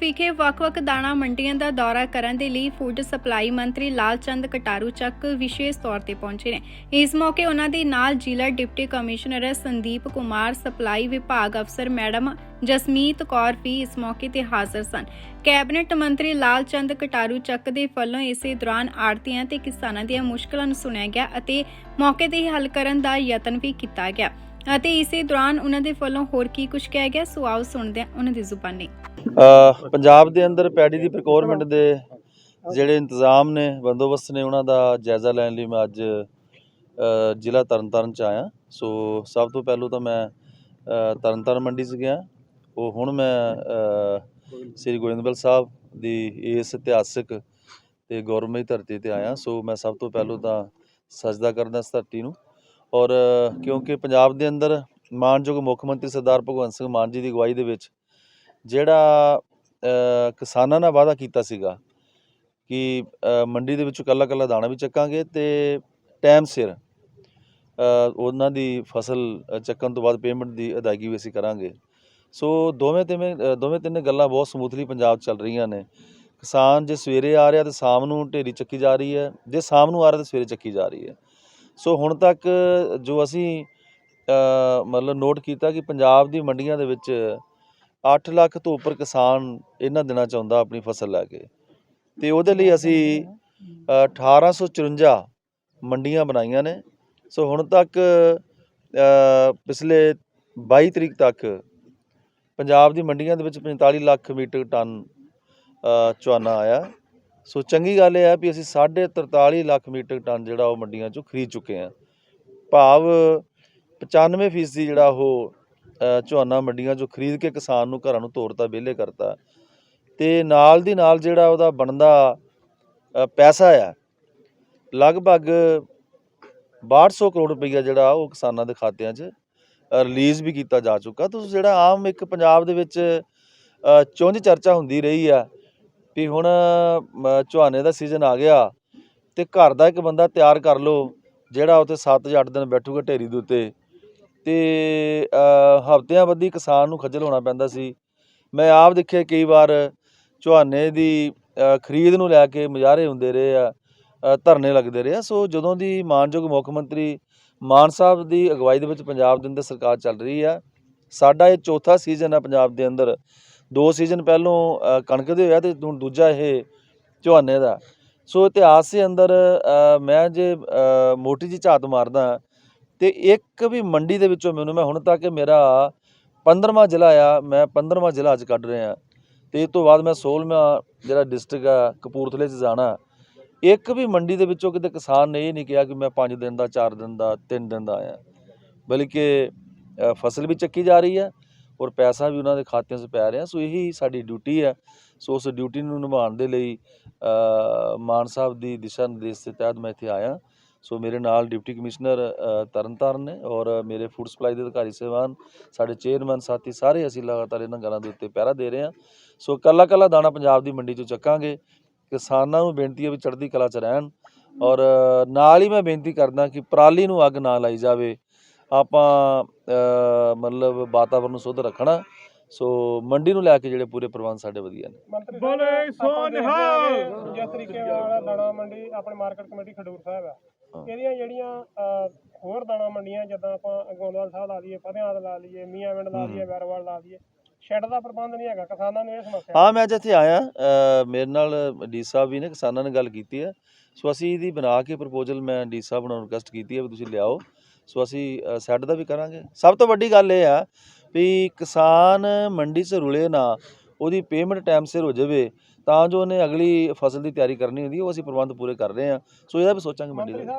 ਵਿਖੇ ਵੱਖ-ਵੱਖ ਦਾਣਾ ਮੰਡੀਆਂ ਦਾ ਦੌਰਾ ਕਰਨ ਦੇ ਲਈ ਫੂਡ ਸਪਲਾਈ ਮੰਤਰੀ ਲਾਲਚੰਦ ਕਟਾਰੂ ਚੱਕ ਵਿਸ਼ੇਸ਼ ਤੌਰ ਤੇ ਪਹੁੰਚੇ ਨੇ। ਇਸ ਮੌਕੇ ਉਹਨਾਂ ਦੇ ਨਾਲ ਜ਼ਿਲ੍ਹਾ deputy commissioner Sandeep Kumar, supply ਵਿਭਾਗ ਅਫਸਰ ਮੈਡਮ ਜਸਮੀਤ ਕੌਰ ਵੀ ਇਸ ਮੌਕੇ ਤੇ ਹਾਜ਼ਰ ਸਨ। ਕੈਬਨਿਟ ਮੰਤਰੀ ਲਾਲਚੰਦ ਕਟਾਰੂ ਚੱਕ ਦੇ ਵੱਲੋਂ ਇਸੇ ਦੌਰਾਨ ਆੜਤੀਆਂ ਤੇ ਕਿਸਾਨਾਂ ਦੀਆਂ ਮੁਸ਼ਕਲਾਂ ਨੂੰ ਸੁਣਿਆ ਗਿਆ ਅਤੇ ਮੌਕੇ ਤੇ ਹੀ ਹੱਲ ਕਰਨ ਦਾ ਯਤਨ ਵੀ ਕੀਤਾ ਗਿਆ। ਅਤੇ ਇਸੇ ਦੌਰਾਨ ਉਹਨਾਂ ਦੇ ਵੱਲੋਂ ਹੋਰ ਕੀ ਕੁਝ ਕਿਹਾ ਗਿਆ? ਸੋ ਆਓ ਸੁਣਦੇ ਹਾਂ ਉਹਨਾਂ ਦੀ ਜ਼ੁਬਾਨੀ। ਅ, ਪੰਜਾਬ ਦੇ ਅੰਦਰ ਪੈਡੀ ਦੀ ਪ੍ਰੋਕਿਉਰਮੈਂਟ ਦੇ ਜਿਹੜੇ ਇੰਤਜ਼ਾਮ ਨੇ ਬੰਦੋਬਸਤ ਨੇ ਉਹਨਾਂ ਦਾ ਜਾਇਜ਼ਾ ਲੈਣ ਲਈ ਮੈਂ ਅੱਜ ਅ, ਜ਼ਿਲ੍ਹਾ ਤਰਨਤਾਰਨ ਚ ਆਇਆ। ਸੋ ਸਭ ਤੋਂ ਪਹਿਲਾਂ ਤਾਂ ਮੈਂ ਅ, ਤਰਨਤਾਰਨ ਮੰਡੀ 'ਚ ਗਿਆ। ਉਹ ਹੁਣ ਮੈਂ ਅ, ਸ੍ਰੀ ਗੋਬਿੰਦਬਲ ਸਾਹਿਬ ਦੀ ਇਸ ਇਤਿਹਾਸਕ ਤੇ ਗੌਰਵਮਈ ਧਰਤੀ ਤੇ ਆਇਆ। ਸੋ ਮੈਂ ਸਭ ਤੋਂ ਪਹਿਲਾਂ ਤਾਂ ਸਜਦਾ ਕਰਦਾ ਇਸ ਧਰਤੀ ਨੂੰ। ਔਰ ਕਿਉਂਕਿ ਪੰਜਾਬ ਦੇ ਅੰਦਰ ਮਾਨਯੋਗ ਮੁੱਖ ਮੰਤਰੀ ਸਰਦਾਰ ਭਗਵੰਤ ਸਿੰਘ ਮਾਨ ਜੀ ਦੀ ਅਗਵਾਈ ਦੇ ਵਿੱਚ ਜਿਹੜਾ ਕਿਸਾਨਾਂ ਨਾਲ ਵਾਅਦਾ ਕੀਤਾ ਸੀਗਾ ਕਿ ਮੰਡੀ ਦੇ ਵਿੱਚੋਂ ਕੱਲਾ ਕੱਲਾ ਦਾਣਾ ਵੀ ਚੱਕਾਂਗੇ ਤੇ ਟਾਈਮ ਸਿਰ ਉਹਨਾਂ ਦੀ ਫਸਲ ਚੱਕਣ ਤੋਂ ਬਾਅਦ ਪੇਮੈਂਟ ਦੀ ਅਦਾਇਗੀ ਵੀ ਅਸੀਂ ਕਰਾਂਗੇ। ਸੋ ਦੋਵੇਂ ਤਿੰਨੇ ਦੋਵੇਂ ਤਿੰਨੇ ਗੱਲਾਂ ਬਹੁਤ ਸਮੂਥਲੀ ਪੰਜਾਬ 'ਚ ਚੱਲ ਰਹੀਆਂ ਨੇ। ਕਿਸਾਨ ਜੇ ਸਵੇਰੇ ਆ ਰਿਹਾ ਤੇ ਸ਼ਾਮ ਨੂੰ ਢੇਰੀ ਚੱਕੀ ਜਾ ਰਹੀ ਹੈ, ਜੇ ਸ਼ਾਮ ਨੂੰ ਆ ਰਿਹਾ ਤੇ ਸਵੇਰੇ ਚੱਕੀ ਜਾ ਰਹੀ ਹੈ। ਸੋ ਹੁਣ ਤੱਕ ਜੋ ਅਸੀਂ ਮਤਲਬ ਨੋਟ ਕੀਤਾ ਕਿ ਪੰਜਾਬ ਦੀ ਮੰਡੀਆਂ ਦੇ ਵਿੱਚ 8 ਲੱਖ ਤੋਂ ਉੱਪਰ ਕਿਸਾਨ ਇਹਨਾਂ ਦਿਨਾਂ ਚ ਆਉਂਦਾ ਆਪਣੀ ਫਸਲ ਲੈ ਕੇ। ਤੇ ਉਹਦੇ ਲਈ ਅਸੀਂ ਅ, 1854 ਮੰਡੀਆਂ ਬਣਾਈਆਂ ਨੇ। ਸੋ ਹੁਣ ਤੱਕ ਪਿਛਲੇ 22 ਤਰੀਕ ਤੱਕ ਪੰਜਾਬ ਦੀ ਮੰਡੀਆਂ ਦੇ ਵਿੱਚ 45 ਲੱਖ ਮੀਟਰ ਟਨ ਅ, ਝੋਨਾ ਆਇਆ। ਸੋ ਚੰਗੀ ਗੱਲ ਇਹ ਹੈ ਵੀ ਅਸੀਂ 43 ਲੱਖ ਮੀਟਰ ਟਨ ਜਿਹੜਾ ਉਹ ਮੰਡੀਆਂ ਚੋਂ ਖਰੀਦ ਚੁੱਕੇ ਹਾਂ। ਭਾਵ 95% ਫੀਸਦੀ ਜਿਹੜਾ ਉਹ ਝੋਨਾ ਮੰਡੀਆਂ ਚੋਂ ਖਰੀਦ ਕੇ ਕਿਸਾਨ ਨੂੰ ਘਰਾਂ ਨੂੰ ਤੋਰਤਾ ਵਿਹਲੇ ਕਰਤਾ। ਤੇ ਨਾਲ ਦੀ ਨਾਲ ਜਿਹੜਾ ਉਹਦਾ ਬਣਦਾ ਪੈਸਾ ਆ, ਲਗਭਗ 6200 ਕਰੋੜ ਰੁਪਈਆ ਜਿਹੜਾ ਉਹ ਕਿਸਾਨਾਂ ਦੇ ਖਾਤਿਆਂ 'ਚ ਰਿਲੀਜ਼ ਵੀ ਕੀਤਾ ਜਾ ਚੁੱਕਾ। ਤੁਸੀਂ ਜਿਹੜਾ ਆਮ ਇੱਕ ਪੰਜਾਬ ਦੇ ਵਿੱਚ ਚੁੰਝ ਚਰਚਾ ਹੁੰਦੀ ਰਹੀ ਆ ਵੀ ਹੁਣ ਝੁਆਨੇ ਦਾ ਸੀਜ਼ਨ ਆ ਗਿਆ ਤੇ ਘਰ ਦਾ ਇੱਕ ਬੰਦਾ ਤਿਆਰ ਕਰ ਲਓ, ਜਿਹੜਾ ਉੱਥੇ 7 ਜਾਂ 8 ਦਿਨ ਬੈਠੂਗਾ ਢੇਰੀ ਦੇ ਉੱਤੇ। ਤੇ ਹਫ਼ਤਿਆਂ ਬੱਧੀ ਕਿਸਾਨ ਨੂੰ ਖੱਜਲ ਹੋਣਾ ਪੈਂਦਾ ਸੀ। ਮੈਂ ਆਪ ਦੇਖਿਆ ਕਈ ਵਾਰ ਝੋਨੇ ਦੀ ਖਰੀਦ ਨੂੰ ਲੈ ਕੇ ਮੁਜ਼ਾਹਰੇ ਹੁੰਦੇ ਰਹੇ ਆ ਧਰਨੇ ਲੱਗਦੇ ਰਹੇ ਆ। ਸੋ ਜਦੋਂ ਦੀ ਮਾਨਯੋਗ ਮੁੱਖ ਮੰਤਰੀ ਮਾਨ ਸਾਹਿਬ ਦੀ ਅਗਵਾਈ ਦੇ ਵਿੱਚ ਪੰਜਾਬ ਦੇ ਅੰਦਰ ਸਰਕਾਰ ਚੱਲ ਰਹੀ ਆ, ਸਾਡਾ ਇਹ ਚੌਥਾ ਸੀਜ਼ਨ ਆ ਪੰਜਾਬ ਦੇ ਅੰਦਰ। ਦੋ ਸੀਜ਼ਨ ਪਹਿਲੋਂ ਕਣਕ ਦੇ ਹੋਇਆ ਤੇ ਹੁਣ ਦੂਜਾ ਇਹ ਝੋਨੇ ਦਾ। ਸੋ ਇਤਿਹਾਸ ਦੇ ਅੰਦਰ ਮੈਂ ਜੇ ਮੋਟੀ ਜੀ ਝਾਤ ਮਾਰਦਾ ਤੇ ਇੱਕ ਵੀ ਮੰਡੀ ਦੇ ਵਿੱਚੋਂ ਮੈਨੂੰ, ਮੈਂ ਹੁਣ ਤੱਕ ਮੇਰਾ 15ਵਾਂ ਜ਼ਿਲ੍ਹਾ ਆ, ਮੈਂ 15ਵਾਂ ਜ਼ਿਲ੍ਹਾ ਅੱਜ ਕੱਢ ਰਿਹਾ। ਤੇ ਇਸ ਤੋਂ ਬਾਅਦ ਮੈਂ 16ਵਾਂ ਜਿਹੜਾ ਡਿਸਟ੍ਰਿਕਟ ਆ, ਕਪੂਰਥਲੇ 'ਚ ਜਾਣਾ। ਇੱਕ ਵੀ ਮੰਡੀ ਦੇ ਵਿੱਚੋਂ ਕਿਤੇ ਕਿਸਾਨ ਨੇ ਇਹ ਨਹੀਂ ਕਿਹਾ ਕਿ ਮੈਂ 5 ਦਿਨ ਦਾ 4 ਦਿਨ ਦਾ 3 ਦਿਨ ਦਾ ਆਇਆ। ਬਲਕਿ ਫਸਲ ਵੀ ਚੱਕੀ ਜਾ ਰਹੀ ਹੈ ਔਰ ਪੈਸਾ ਵੀ ਉਹਨਾਂ ਦੇ ਖਾਤਿਆਂ 'ਚ ਪੈ ਰਿਹਾ, ਸੋ ਇਹੀ ਸਾਡੀ ਡਿਊਟੀ ਹੈ। ਸੋ ਉਸ ਡਿਊਟੀ ਨੂੰ ਨਿਭਾਉਣ ਦੇ ਲਈ ਮਾਨ ਸਾਹਿਬ ਦੀ ਦਿਸ਼ਾ ਨਿਰਦੇਸ਼ ਦੇ ਤਹਿਤ ਮੈਂ ਇੱਥੇ ਆਇਆ। ਸੋ ਮੇਰੇ ਨਾਲ ਡਿਪਟੀ ਕਮਿਸ਼ਨਰ ਤਰਨਤਾਰਨ ਨੇ ਔਰ ਮੇਰੇ ਫੂਡ ਸਪਲਾਈ ਦੇ ਅਧਿਕਾਰੀ ਸੇਵਾਨ ਸਾਡੇ ਚੇਅਰਮੈਨ ਸਾਥੀ ਸਾਰੇ ਅਸੀਂ ਲਗਾਤਾਰ ਇਹਨਾਂ ਗੱਲਾਂ ਦੇ ਉੱਤੇ ਪਹਿਰਾ ਦੇ ਰਹੇ ਹਾਂ। ਸੋ ਕੱਲਾ ਕੱਲਾ ਦਾਣਾ ਪੰਜਾਬ ਦੀ ਮੰਡੀ 'ਚੋਂ ਚੱਕਾਂਗੇ। ਕਿਸਾਨਾਂ ਨੂੰ ਬੇਨਤੀ ਹੈ ਵੀ ਚੜ੍ਹਦੀ ਕਲਾ 'ਚ ਰਹਿਣ ਔਰ ਨਾਲ ਹੀ ਮੈਂ ਬੇਨਤੀ ਕਰਦਾ ਕਿ ਪਰਾਲੀ ਨੂੰ ਅੱਗ ਨਾ ਲਾਈ ਜਾਵੇ। ਆਪਾਂ ਅ, ਮਤਲਬ ਵਾਤਾਵਰਨ ਨੂੰ ਸੁੱਧ ਰੱਖਣਾ। ਸੋ ਮੰਡੀ ਨੂੰ ਲੈ ਕੇ ਜਿਹੜੇ ਪੂਰੇ ਪ੍ਰਬੰਧ ਸਾਡੇ ਵਧੀਆ ਨੇ। ਬੋਲੇ ਸੋ ਨਿਹਾਲ। ਜਿਸ ਤਰੀਕੇ ਨਾਲ ਦਾਣਾ ਮੰਡੀ ਆਪਣੇ ਮਾਰਕੀਟ ਕਮੇਟੀ ਖਡੂਰ ਸਾਹਿਬ ਆ। ਇਹਦੀਆਂ ਜਿਹੜੀਆਂ ਹੋਰ ਦਾਣਾ ਮੰਡੀਆਂ ਜਿੱਦਾਂ ਆਪਾਂ ਗੋਂਦਵਾਲ ਸਾਹਿਬ ਲਾ ਲਈਏ ਫਤਿਆਦ ਲਾ ਲਈਏ ਮੀਆਂਵਿੰਡ ਲਾ ਲਈਏ ਵੈਰਵਾਲ ਲਾ ਲਈਏ ਸ਼ੈੱਡ ਦਾ ਪ੍ਰਬੰਧ ਨਹੀਂ ਹੈਗਾ। ਕਿਸਾਨਾਂ ਨੂੰ ਇਹ ਸਮੱਸਿਆ ਹਾਂ ਮੈਂ ਜਿੱਥੇ ਆਇਆ ਅ, ਮੇਰੇ ਨਾਲ ਡੀ ਸਾਹਿਬ ਵੀ ਨੇ ਕਿਸਾਨਾਂ ਨਾਲ ਗੱਲ ਕੀਤੀ ਹੈ। ਸੋ ਅਸੀਂ ਇਹਦੀ ਬਣਾ ਕੇ ਪ੍ਰਪੋਜ਼ਲ ਮੈਂ ਡੀ ਸਾਹਿਬ ਨੂੰ ਰਿਕੁਐਸਟ ਕੀਤੀ ਹੈ ਵੀ ਤੁਸੀਂ ਲਿਆਓ। ਸੋ ਅਸੀਂ ਸੈੱਟ ਦਾ ਵੀ ਕਰਾਂਗੇ। ਸਭ ਤੋਂ ਵੱਡੀ ਗੱਲ ਇਹ ਆ ਵੀ ਕਿਸਾਨ ਮੰਡੀ 'ਚ ਰੁਲੇ ਨਾ, ਉਹਦੀ ਪੇਮੈਂਟ ਟਾਈਮ ਸਿਰ ਹੋ ਜਾਵੇ, ਤਾਂ ਜੋ ਉਹਨੇ ਅਗਲੀ ਫਸਲ ਦੀ ਤਿਆਰੀ ਕਰਨੀ ਹੁੰਦੀ, ਉਹ ਅਸੀਂ ਪ੍ਰਬੰਧ ਪੂਰੇ ਕਰ ਰਹੇ ਹਾਂ। ਸੋ ਇਹਦਾ ਵੀ ਸੋਚਾਂਗੇ ਮੰਡੀ ਦਾ